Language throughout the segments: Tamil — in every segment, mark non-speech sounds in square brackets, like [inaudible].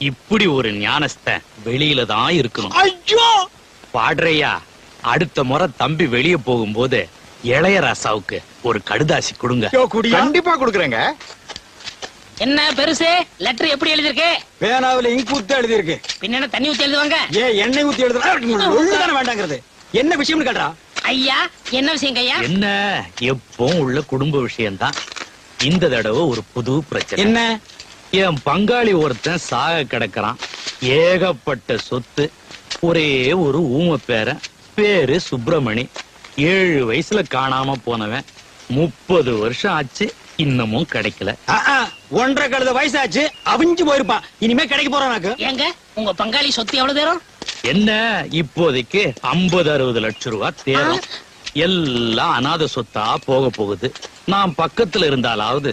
இப்படி ஒரு ஞானஸ்தன் வெளியில தான் இருக்கணும். ஐயோ! பாடுறையா அடுத்த முறை தம்பி வெளிய போகும்போது இளையராசாவுக்கு ஒரு கடுதாசி கொடுங்க. கண்டிப்பா கொடுக்கறேங்க. என்ன பெருசு? லெட்டர் எப்படி எழுதிருக்கு பேனாவுல இங்கு ஊத்து எழுதி இருக்கு பின்ன என்ன தண்ணி ஊத்தி எழுதுவாங்க? ஏ எண்ணெய் ஊத்தி ஒழுங்கான வேண்டாங்கிறது. என்ன விஷயம்னு கேட்டா ஐயா என்ன விஷயங்க ஐயா என்ன? எப்பவும் உள்ள குடும்ப விஷயம்தான். இந்த தடவை ஒரு புது பிரச்சனை. என்ன? என் பங்காளி ஒருத்தன் சாக கிடக்குறான். ஏகப்பட்ட சொத்து ஒரே ஒரு ஊம பேரன் பேரு சுப்பிரமணி. ஏழு வயசுல காணாம போனவன். முப்பது வருஷம் ஆச்சு இன்னமும் கிடைக்கல. ஒன்றரை கழுத வயசாச்சு அவிஞ்சு போயிருப்பான். இனிமே கிடைக்க போறான் எனக்கு ஏங்க உங்க பங்காளி சொத்து எவ்வளவு தேரும்? என்ன இப்போதைக்கு ஐம்பது அறுபது லட்சம் ரூபாய் தேரும். எல்லாம் அனாதை சொத்தா போக போகுது. நான் பக்கத்துல இருந்தாலாவது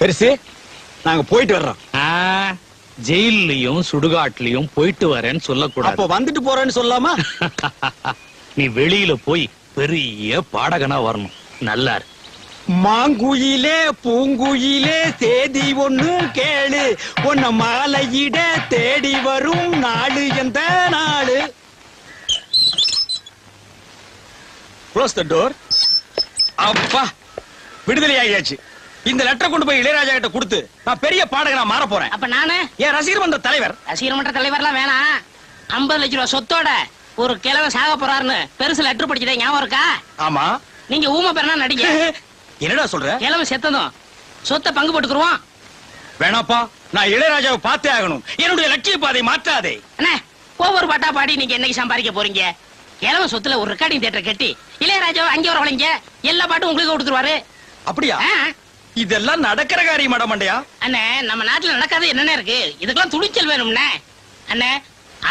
பெருசு நாங்க போயிட்டு வர்றோம். ஆ, ஜெயில்லயும் சுடுகாட்லயும் போயிட்டு வரேன்னு அப்ப சொல்லக்கூடாது வந்துட்டு போறேன்னு சொல்லாமா? [laughs] நீ வெளியில போய் பெரிய பாடகனா வரணும். நல்லா. மாங்குயிலே பூங்குயிலே தேதி ஒண்ணு கேளு. உன்ன மாலையிட தேடி வரும் நாடு எந்த நாடு க்ளோஸ் த டோர் அப்பா விடுதலை ஆகியாச்சு. இந்த லெட்டர் கொண்டு போய் இளையராஜா கிட்ட கொடுத்து நான் பெரிய பாடகனா மாற போறேன். அப்ப நானு? என் ரசிகர் மன்ற தலைவர். ரசிகர் மன்ற தலைவர்லாம் வேணாம். ஐம்பது லட்ச ரூபாய் சொத்தோட ஒரு கிழவன் சாக போறாருன்னு பெருசு லெட்டர் படிச்சதே ஞாபகம் இருக்கா? ஆமா. நீங்க ஊமை பெறனா நடிங்க. [laughs] என்னடா சொல்ற? கிழவன் செத்ததும் சொத்தை பங்கு போட்டுக்குருவோம். வேணாப்பா நான் இளையராஜாவை பார்த்தே ஆகணும். என்னுடைய லட்சிய பாதை மாற்றாதே. அண்ணே ஒவ்வொரு பாட்டா பாடி நீங்க என்னைக்கு சம்பாதிக்க போறீங்க? கிழவன் சொத்துல ஒரு ரெக்கார்டிங் தியேட்டர் கட்டி இளையராஜாவை அங்கே வரவழைங்க. எல்லா பாட்டும் உங்களுக்கு கொடுத்துருவாரு. அப்படியா? இதெல்லாம் நடக்கிற காரியம் மண்டயா அண்ணே நம்ம நாட்டுல நடக்காத என்னென்ன இருக்கு? இதுக்கெல்லாம் துணிச்சல் வேணும்னே அண்ணே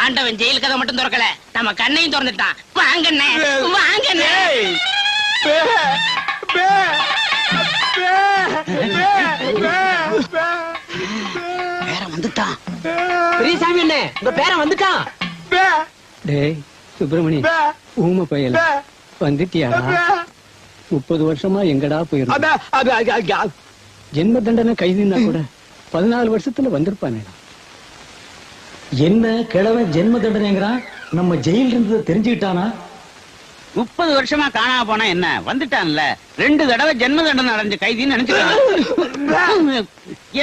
ஆண்டவன் ஜெயில் கதை மட்டும் திறக்கல. நம்ம கண்ணையும் திறந்துட்டான். பே, பே. பேரன் வந்துட்டான். பெரியசாமி அண்ணே உங்க பேரன் வந்துட்டான். பே, டேய் சுப்பிரமணி பே, ஊமை பையல பே. முப்பது வருஷமா எங்கடா போயிருந்த. ஜென்ம தண்டனை கைதுனா கூட பதினாலு வருஷத்துல வந்திருப்பானேடா என்ன கிழவன் ஜென்ம தண்டனைங்கிறான் நம்ம ஜெயில இருந்ததை தெரிஞ்சுக்கிட்டானா? முப்பது வருஷமா காணாம போனா என்ன? வந்துட்டான்ல. ரெண்டு தடவை ஜென்ம தண்டனை அடைஞ்ச கைதின்னு நினைச்சுக்காங்க.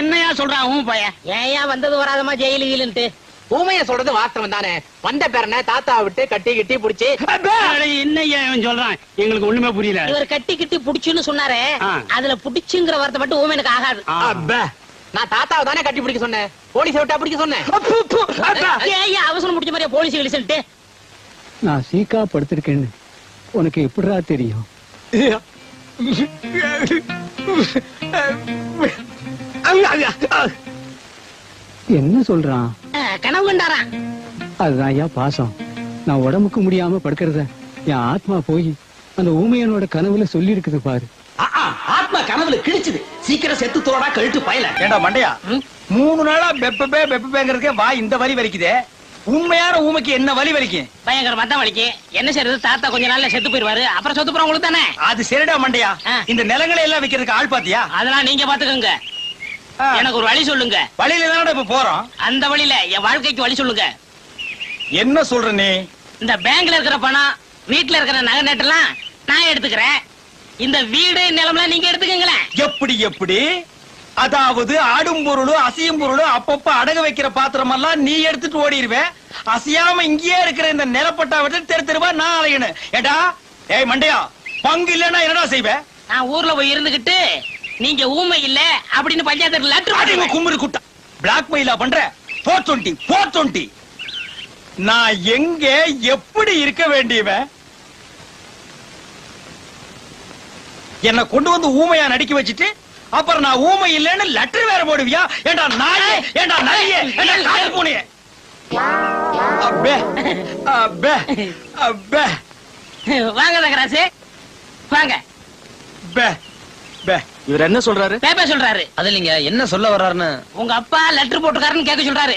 என்னையா சொல்றான் உன் பையன்? ஏயா வந்தது வராதமா ஜெயிலு கீழுன்ட்டு. ஊமைய சொல்றது வாஸ்தவம் தானே வந்த பேரனை தாத்தா விட்டு கட்டி கட்டி புடிச்சு என்னையா இவன் சொல்றான் எங்களுக்கு ஒண்ணுமே புரியல இவர் கட்டி கிட்டி புடிச்சுன்னு சொன்னாரே. அதுல புடிச்சுங்கிற வார்த்தை மட்டும் ஊமைனுக்கு ஆகாது அபே. நான் தாத்தாவை தானே கட்டி பிடிக்க சொன்னேன் போலீஸ் விட்டா பிடிக்க சொன்னேன் அவசரம் முடிச்ச மாதிரியா போலீஸ் கிழிச்சுட்டு நான் சீக்கா படுத்திருக்கேன்னு உனக்கு எப்படிடா தெரியும் என்ன சொல்றான்? கனவு கண்டாராம் அதுதான் ஐயா பாசம். நான் உடம்புக்கு முடியாம படுக்கிறத என் ஆத்மா போய் அந்த ஊமையனோட கனவுல சொல்லி இருக்குது பாரு. ஆ, ஆ, ஆத்மா கனவுல கிழிச்சுது. சீக்கிரம் செத்து தோடா கழுத்து பயல. ஏண்டா மண்டையா? மூணு நாளா பெப்பபே பெப்பபேங்கிறதுக்கே வா இந்த வலி வலிக்குதே. உண்மையான ஊமைக்கு என்ன வலி வலிக்கும்? பயங்கரமா தான் வலிக்கு. என்ன செய்யறது தாத்தா கொஞ்ச நாள்ல செத்து போயிருவாரு. அப்புறம் சொத்து போறோம் உங்களுக்கு தானே? அது சரிடா மண்டையா. இந்த நிலங்களை எல்லாம் விக்கிறதுக்கு ஆள் பாத்தியா? அதெல்லாம் நீங்க பாத்துக்கோங்க. எனக்கு ஒரு வழி சொல்லுங்க. வழியில தானடா இப்ப போறோம். அந்த வழியில என் வாழ்க்கைக்கு வழி சொல்லுங்க. என்ன சொல்ற நீ? இந்த பேங்க்ல இருக்கிற பணம் வீட்டுல இருக்கிற நகை நட்டெல்லாம் நான் எடுத்துக்கிறேன். இந்த வீடு நிலம்லாம் நீங்க எடுத்துக்கங்களேன். எப்படி எப்படி? அதாவது ஆடும் பொருளும் அசையும் பொருளும் அப்பப்ப அடகு வைக்கிற பாத்திரம் எல்லாம் நீ எடுத்துட்டு ஓடிடுவேன் அசையாம இங்கேயே இருக்கிற இந்த நிலப்பட்டா விட்டு தெரு தெருவா நான் அலையணும். ஏடா ஏய் மண்டையா பங்கு இல்லைன்னா என்னடா செய்வேன் நான் ஊர்ல போய் இருந்துகிட்டு நீங்க ஊமை இல்ல அப்படின்னு பஞ்சாயத்து லெட்டர். கும்மிரு குட்டா பிளாக் மெயிலா பண்ற? போர் டுவெண்ட்டி போர் டுவெண்ட்டி நான் எங்க எப்படி இருக்க வேண்டியவன்? என்ன கொண்டு வந்து ஊமையா நடிக்க வச்சுட்டு அப்புறம் நான் ஊமை இல்லைன்னு லெட்டர் வேற போடுவியா? ஏண்டா நாயே ஏண்டா நாயே ஏண்டா காட்டு பூனையே? அப்பே அப்பே அப்பே வாங்க தகராசு வாங்க. பே பே. இவர் என்ன சொல்றாரு? பேப்பர் சொல்றாரு. அது இல்லைங்க என்ன சொல்ல வர்றாருன்னு. உங்க அப்பா லெட்டர் போட்டுக்காருன்னு கேட்க சொல்றாரு.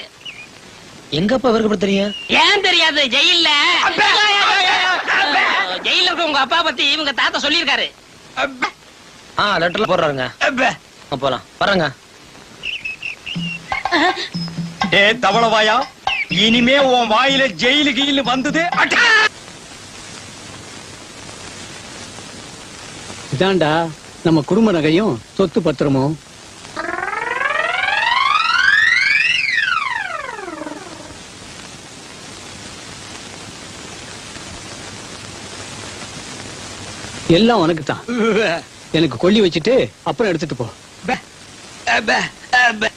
எங்கப்பா இவருக்கு தெரியும்? ஏன் தெரியாது? ஜெயில்ல. அப்பே, அப்பே. ஜெயில இருக்க உங்க அப்பா பத்தி இவங்க தாத்தா சொல்லியிருக்காரு. அப்பே. ஆ லெட்டர்ல போடுறாருங்க. அப்பே. போலாம். வரங்க ஏ தவளவாயா? இனிமே உன் வாயில ஜெயிலு கீழு வந்தது அட்டா! நம்ம குடும்ப நகையும் சொத்து பத்திரமும் எல்லாம் உனக்கு தான் எனக்கு கொல்லி வச்சுட்டு அப்புறம் எடுத்துட்டு போ. பே, பே, பே.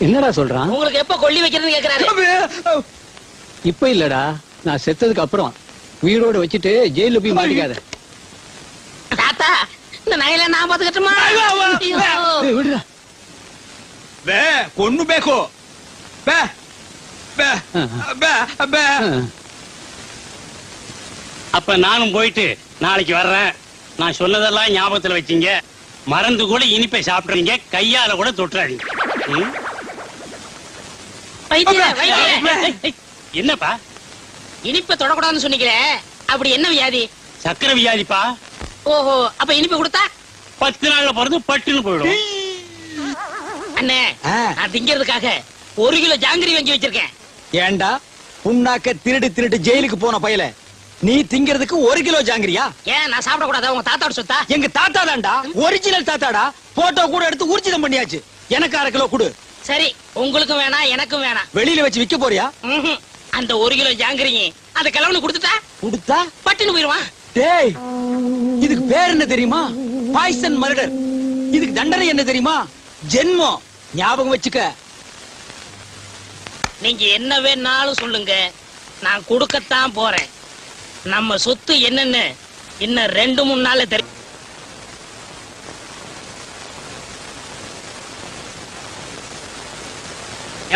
என்னடா சொல்றான்? உங்களுக்கு எப்ப கொல்லி வைக்கிறதுன்னு கேக்குறாரு? இப்ப இல்லடா நான் செத்ததுக்கு அப்புறம் உயிரோட வச்சுட்டு ஜெயில போய் மாட்டிக்காத. இந்த நகையில நான் பாத்துக்கட்டுமா ஐயோ. ஏய், விடுடா ಬೇ ಕೊಣ್ಣು ಬೇಕು ಬೇ ಬೇ ಬೇ ಬೇ ஆ. அப்ப நானும் போயிட்டு நாளைக்கு வர்றேன் நான் சொன்னதெல்லாம் ஞாபகத்துல வச்சீங்க மறந்து கூட இனிப்பை சாப்பிடுறீங்க கையால கூட தொட்டுறாதீங்க ம்? வைத்தியரே, வைத்தியரே. என்னப்பா இனிப்பை தொடக்கூடாதுன்னு சொன்னீங்களே அப்படி என்ன வியாதி சக்கரை வியாதிப்பா ஓஹோ அப்ப இனிப்பு கொடுத்தா? பத்து நாள்ல பிறந்து பட்டுன்னு போயிடும். அண்ணே. நான் திங்கிறதுக்காக ஒரு கிலோ ஜாங்கிரி வாங்கி வச்சிருக்கேன். ஏண்டா? புண்ணாக்க திருடு திருடு ஜெயிலுக்கு போன பயல. நீ திங்கிறதுக்கு ஒரு கிலோ ஜாங்கிரியா? ஏன் நான் சாப்பிட கூடாதா உங்க தாத்தாவோட சொத்தா? எங்க தாத்தா தான்டா ஒரிஜினல் தாத்தாடா. போட்டோ கூட எடுத்து ஊர்ஜிதம் பண்ணியாச்சு. எனக்கு அரை கிலோ கொடு. சரி உங்களுக்கும் வேணாம் எனக்கும் வேணாம். வெளியில வச்சு விக்க போறியா. அந்த ஒரு கிலோ ஜாங்கிரிங்க அந்த கிழவனு கொடுத்துட்டா? கொடுத்தா? பட்டுன்னு போயிருவான் டேய் இதுக்கு பேர் என்ன தெரியுமா? பாய்சன் மர்டர் இதுக்கு தண்டனை என்ன தெரியுமா? ஜென்மம். ஞாபகம் வச்சுக்க. நீங்க என்ன வேணாலும் சொல்லுங்க. நான் கொடுக்கத்தான் போறேன். நம்ம சொத்து என்னன்னு இன்னும் ரெண்டு மூணு நாள்ல தெரியும்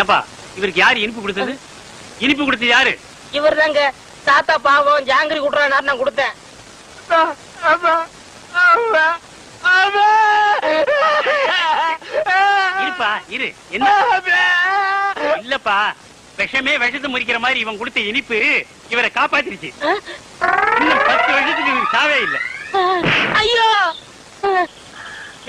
ஏப்பா இவருக்கு யாரு இனிப்பு கொடுத்தது? இனிப்பு கொடுத்தது யாரு? இவர் தாங்க தாத்தா பாவம் ஜாங்கிரி குடுறாரு நான் கொடுத்தேன். இருப்பா இரு. என்ன? இல்லப்பா. விஷமே விஷத்தை முறிக்கிற மாதிரி இவன் கொடுத்த இனிப்பு இவரை காப்பாத்திருச்சு. இன்னும் பத்து வருஷத்துக்கு இவருக்கு சாவே இல்ல. ஐயோ!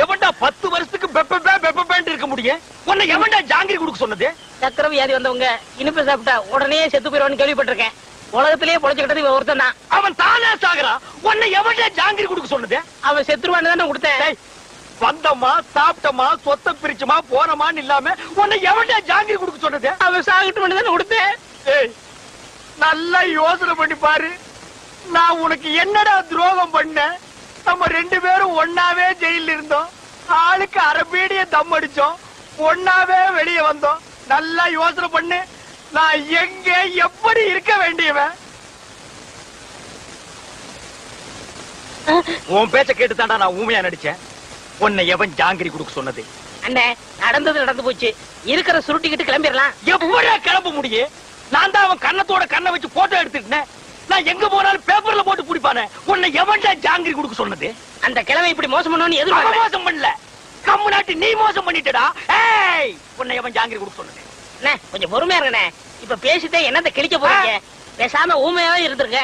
எவன்டா பத்து வருஷத்துக்கு பெப்ப பெப்ப பேண்ட் இருக்க முடியும்? உன்னை எவன்டா ஜாங்கிரி கொடுக்க சொன்னது? சக்கர வியாதி வந்தவங்க? இனிப்பு சாப்பிட்டா உடனே செத்து போயிருவான்னு கேள்விப்பட்டிருக்கேன். உலகத்திலேயே பொழைச்சுக்கிட்டது இவன் ஒருத்தன் தான் அவன் தானே சாகுறான் உன்னை எவன்டா ஜாங்கிரி கொடுக்க சொன்னது? அவன் செத்துருவான்னு தானே கொடுத்தேன். வந்தமா சாப்பிட்டமா சொத்தை பிரிச்சுமா போனமான்னு இல்லாம உன்னை எவன்டா ஜாங்கிரி கொடுக்க சொன்னது? அவன் சாகட்டு தானே கொடுத்தேன். நல்லா யோசனை பண்ணி பாரு. நான் உனக்கு என்னடா துரோகம் பண்ணேன்? நம்ம ரெண்டு பேரும் ஒன்னாவே ஜெயில இருந்தோம். ஆளுக்கு அரபீடிய தம் அடிச்சோம். ஒன்னாவே வெளியே வந்தோம். நல்லா யோசனை பண்ணு. நான் எங்க எப்படி இருக்க வேண்டியவன்? உன் பேச்ச கேட்டு தாண்டா நான் ஊமையா நடிச்சேன். உன்னை எவன் ஜாங்கிரி கொடுக்க சொன்னது? அண்ணே நடந்தது நடந்து போச்சு. இருக்கிற சுருட்டிக்கிட்டு கிளம்பிடலாம். எப்படியா கிளம்ப முடியும் நான் தான் அவன் கண்ணத்தோட கண்ணை வச்சு போட்டோ எடுத்துட்டேன் நான் எங்க போனாலும் பேப்பர்ல போட்டு பிடிப்பானே. உன்னை எவன்டா ஜாங்கிரி கொடுக்க சொன்னது? அந்த கிழமை இப்படி மோசம் அவன் எதிர்பார்க்கல. மோசம் பண்ணல. கம்மு நாட்டி நீ மோசம் பண்ணிட்டடா. ஏய் உன்னை எவன் ஜாங்கிரி கொடுக்க சொன்னது? கொஞ்சம் பொறுமையா இருக்கண்ணே இப்ப பேசிட்டே என்னத்த கிழிக்க போறீங்க பேசாம ஊமையாவே இருந்திருக்க